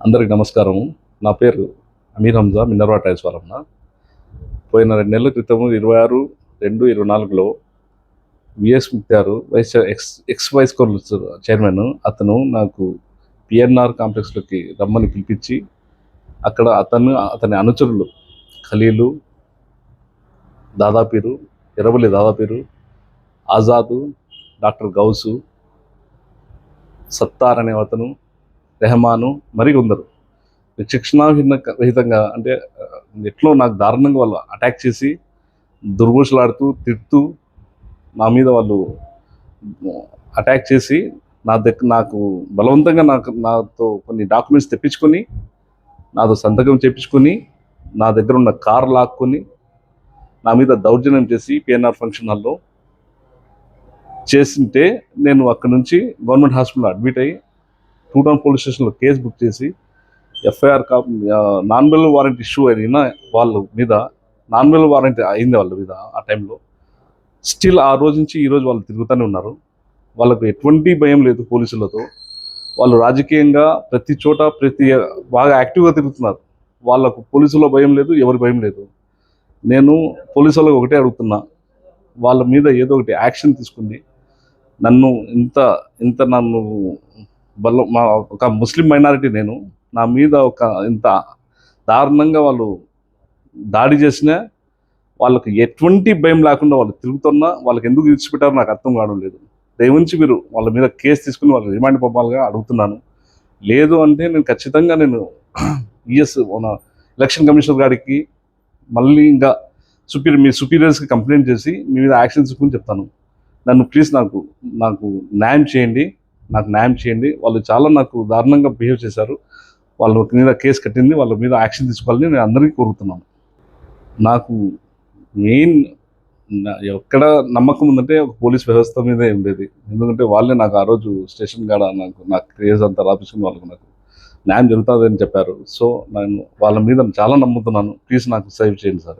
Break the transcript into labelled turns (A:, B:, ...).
A: అందరికి నమస్కారం నా పేరు అమీర్ హంజా మినర్వా టైల్స్ వారమ్మ పోయిన రెండు నెలల క్రితం ఇరవై ఆరు రెండు ఇరవై నాలుగులో VS Mukhtar vice ex ex vice council chairman అతను నాకు పిఎన్ఆర్ కాంప్లెక్స్లోకి రమ్మని పిలిపించి అక్కడ అతను అతని అనుచరులు ఖలీలు దాదాపీరు ఎరవలి దాదాపీరు ఆజాదు డాక్టర్ గౌసు సత్తార్ అనే అతను రెహమాను మరి కొందరు. శిక్షణాహీన రహితంగా అంటే ఎట్లో నాకు దారుణంగా వాళ్ళు అటాక్ చేసి దుర్భూషలాడుతూ తిడుతూ నా మీద వాళ్ళు అటాక్ చేసి నా దగ్గర నాకు బలవంతంగా నాకు నాతో కొన్ని డాక్యుమెంట్స్ తెప్పించుకొని నాతో సంతకం చేపించుకొని నా దగ్గర ఉన్న కార్ లాక్కొని నా మీద దౌర్జన్యం చేసి పిఎన్ఆర్ ఫంక్షన్ హాల్లో చేసింటే నేను అక్కడ నుంచి గవర్నమెంట్ హాస్పిటల్లో అడ్మిట్ అయ్యి టూ టౌన్ పోలీస్ స్టేషన్లో కేసు బుక్ చేసి ఎఫ్ఐఆర్ కా నాన్ బెల్ వారెంట్ ఇష్యూ అయిన వాళ్ళ మీద నాన్ బెల్ వారెంట్ అయింది వాళ్ళ మీద ఆ టైంలో. స్టిల్ ఆ రోజు నుంచి ఈరోజు వాళ్ళు తిరుగుతూనే ఉన్నారు. వాళ్ళకు ఎటువంటి భయం లేదు పోలీసులతో. వాళ్ళు రాజకీయంగా ప్రతి చోట ప్రతి బాగా యాక్టివ్గా తిరుగుతున్నారు. వాళ్ళకు పోలీసుల భయం లేదు ఎవరి భయం లేదు. నేను పోలీసులకు ఒకటే అడుగుతున్నా. వాళ్ళ మీద ఏదో ఒకటి యాక్షన్ తీసుకుంది. నన్ను ఇంత ఇంత నన్ను బలం మా ఒక ముస్లిం మైనారిటీ నేను నా మీద ఒక ఇంత దారుణంగా వాళ్ళు దాడి చేసినా వాళ్ళకి ఎటువంటి భయం లేకుండా వాళ్ళు తిరుగుతున్నా వాళ్ళకి ఎందుకు విడిచిపెట్టారో నాకు అర్థం కావడం లేదు. దయవుంచి మీరు వాళ్ళ మీద కేసు తీసుకుని వాళ్ళు రిమాండ్ పంపాలిగా అడుగుతున్నాను. లేదు అంటే నేను ఖచ్చితంగా నేను ఈఎస్ మన ఎలక్షన్ కమిషనర్ గారికి మళ్ళీ ఇంకా సుపీరియర్ మీ సుపీరియర్స్కి కంప్లైంట్ చేసి మీ మీద యాక్షన్ తీసుకుని చెప్తాను. నన్ను ప్లీజ్ నాకు నాకు న్యాయం చేయండి. నాకు న్యాయం చేయండి. వాళ్ళు చాలా నాకు దారుణంగా బిహేవ్ చేశారు. వాళ్ళ మీద కేసు కట్టింది. వాళ్ళ మీద యాక్షన్ తీసుకోవాలని నేను అందరికీ కోరుతున్నాను. నాకు మెయిన్ ఎక్కడ నమ్మకం ఉందంటే ఒక పోలీస్ వ్యవస్థ మీదే ఉండేది. ఎందుకంటే వాళ్ళే నాకు ఆ రోజు స్టేషన్ కాడ నాకు నాకు క్రేజ్ అంతా రాపించుకుని వాళ్ళకు నాకు న్యాయం జరుగుతుంది అని చెప్పారు. సో నేను వాళ్ళ మీద చాలా నమ్ముతున్నాను. ప్లీజ్ నాకు సేవ్ చేయండి సార్.